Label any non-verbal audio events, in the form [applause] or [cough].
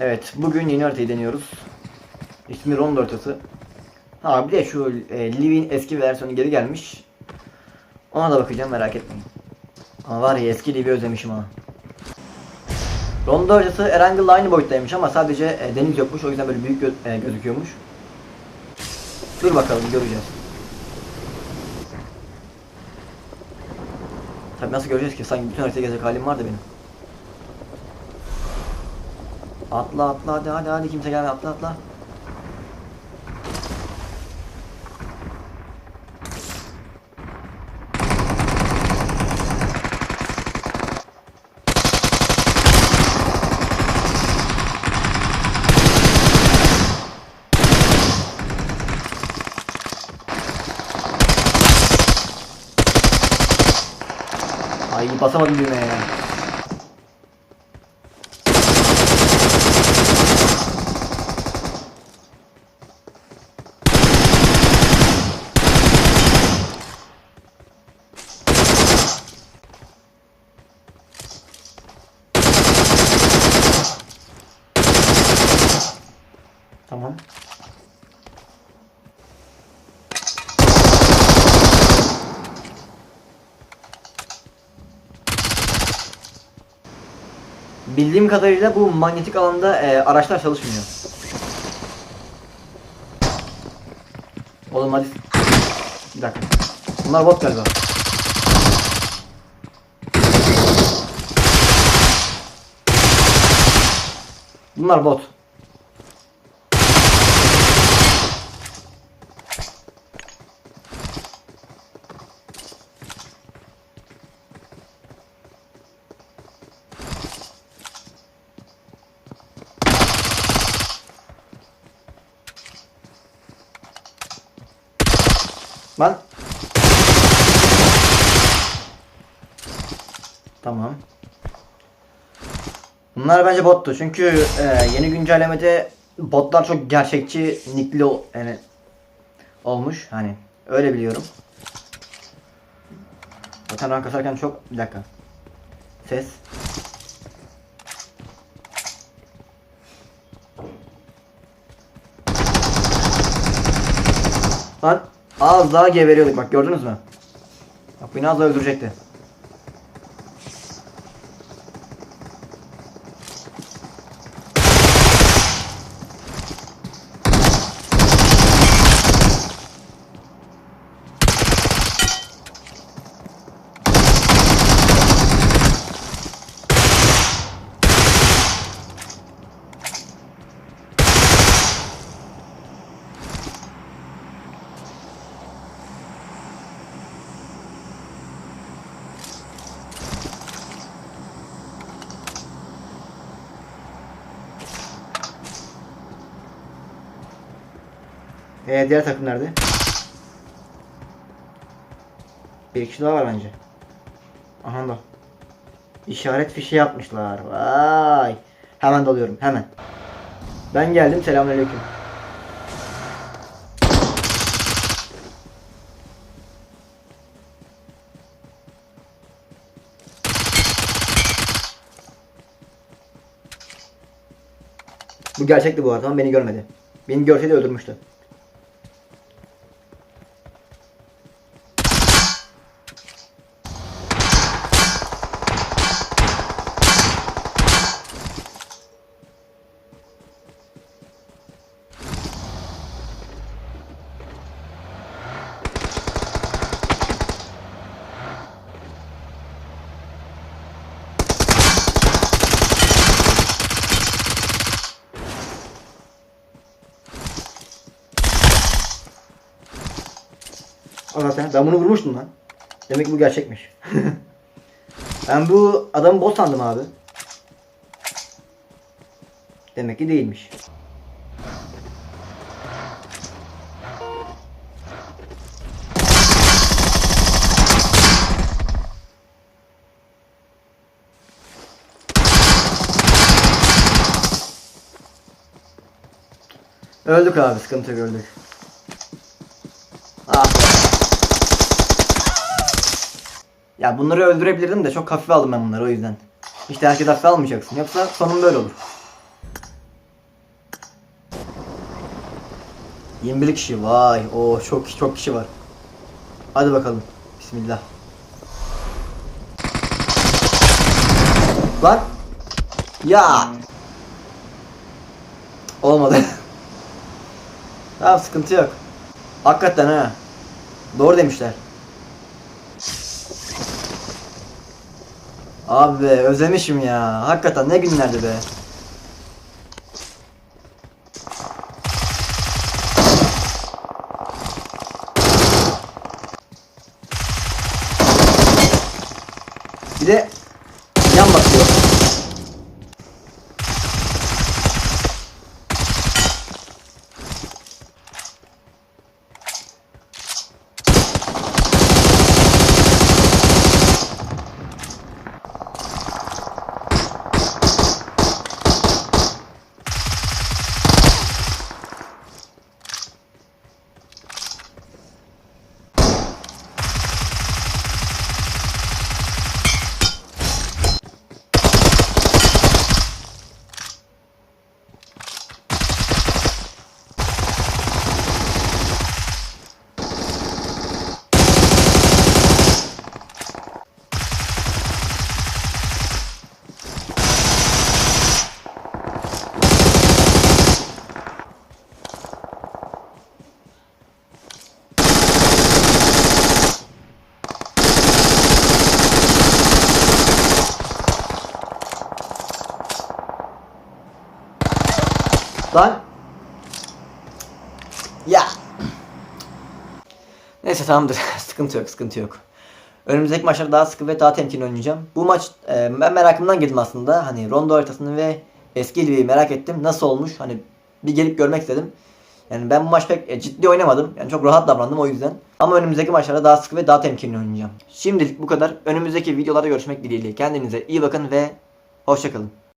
Evet, bugün yeni haritayı deniyoruz. İsmi Rondo haritası. Ha bir de şu e, Liv'in eski versiyonu geri gelmiş. Ona da bakacağım merak etmeyin. Ama var ya eski Liv'i özlemişim ha. Rondo haritası Erangel'la aynı boyuttaymış ama sadece e, deniz yokmuş o yüzden böyle büyük gö- e, gözüküyormuş. Dur bakalım göreceğiz. Tabi nasıl göreceğiz ki? Sanki bütün haritayı gezecek halim vardı benim. Atla atla hadi hadi hadi kimse gelme atla atla. Ay basamadım düğmeye ya. Tamam. Bildiğim kadarıyla bu manyetik alanda e, araçlar çalışmıyor. Oğlum hadi. Bir dakika. Bunlar bot galiba. Bunlar bot. Lan. Tamam. Bunlar bence bottu çünkü e, yeni güncellemede botlar çok gerçekçi nickli yani olmuş hani öyle biliyorum. Zaten rank kasarken çok bir dakika. Ses. Lan az daha geberiyorduk bak gördünüz mü? Bak beni az daha öldürecekti. Ee, diğer takım nerede? Bir kişi daha var bence. Aha da. İşaret fişi yapmışlar. Vay. Hemen dalıyorum hemen. Ben geldim selamünaleyküm. Bu gerçekti bu arada ama beni görmedi. Beni görseydi öldürmüştü. Zaten ben bunu vurmuştum lan. Demek bu gerçekmiş. [laughs] ben bu adamı bot sandım abi. Demek ki değilmiş. Öldük abi sıkıntı yok Ya bunları öldürebilirdim de çok hafife aldım ben bunları o yüzden. İşte herkes hafife almayacaksın. Yoksa sonun böyle olur. 21 kişi vay. o çok çok kişi var. Hadi bakalım. Bismillah. Lan. Ya. Olmadı. [laughs] tamam sıkıntı yok. Hakikaten ha. Doğru demişler. Abi be, özlemişim ya. Hakikaten ne günlerdi be. Bir de Lan. Ya. Neyse tamamdır. [laughs] sıkıntı yok, sıkıntı yok. Önümüzdeki maçlarda daha sıkı ve daha temkinli oynayacağım. Bu maç e, ben merakımdan girdim aslında. Hani rondo haritasını ve eski Livi'yi merak ettim. Nasıl olmuş? Hani bir gelip görmek istedim. Yani ben bu maç pek e, ciddi oynamadım. Yani çok rahat davrandım o yüzden. Ama önümüzdeki maçlarda daha sıkı ve daha temkinli oynayacağım. Şimdilik bu kadar. Önümüzdeki videolarda görüşmek dileğiyle. Kendinize iyi bakın ve hoşçakalın.